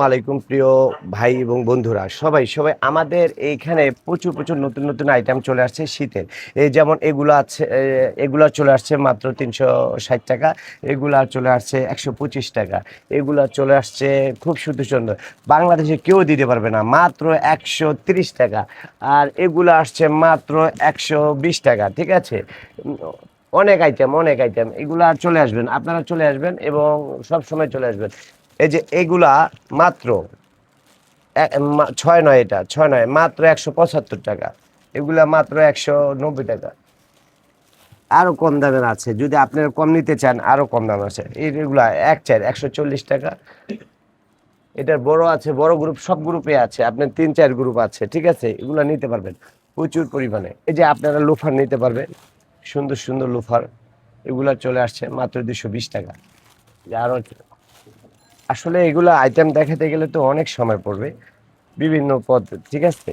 আলাইকুম প্রিয় ভাই এবং বন্ধুরা, সবাই সবাই আমাদের এইখানে প্রচুর প্রচুর নতুন নতুন আইটেম চলে আসছে শীতের। এই যেমন এগুলো আছে এগুলো চলে আসছে মাত্র তিনশো ষাট টাকা, এগুলা চলে আসছে একশো পঁচিশ টাকা, এগুলো চলে আসছে খুব সুন্দর সুন্দর। বাংলাদেশে কেউ দিতে পারবে না, মাত্র একশো তিরিশ টাকা, আর এগুলো আসছে মাত্র একশো বিশ টাকা, ঠিক আছে? অনেক আইটেম অনেক আইটেম এগুলা চলে আসবেন, আপনারা চলে আসবেন এবং সব সময় চলে আসবেন। এই যে এগুলা মাত্র ছয় নয় এটা, ছয় নয়, মাত্র একশো পঁচাত্তর টাকা। এগুলা মাত্র একশো নব্বই টাকা। আরও কম দামের আছে, যদি আপনারা কম নিতে চান, আরও কম দাম আছে। এইগুলা এক চার, একশো চল্লিশ টাকা। এটার বড় আছে, বড় গ্রুপ সব গ্রুপে আছে। আপনার তিন চার গ্রুপ আছে, ঠিক আছে? এগুলো নিতে পারবেন প্রচুর পরিমাণে। এই যে আপনারা লোফার নিতে পারবেন, সুন্দর সুন্দর লোফার। এগুলা চলে আসছে মাত্র দুশো বিশ টাকা। যে আরও আসলে এগুলো আইটেম দেখাতে গেলে তো অনেক সময় পড়বে। বিভিন্ন পদ ঠিক আছে?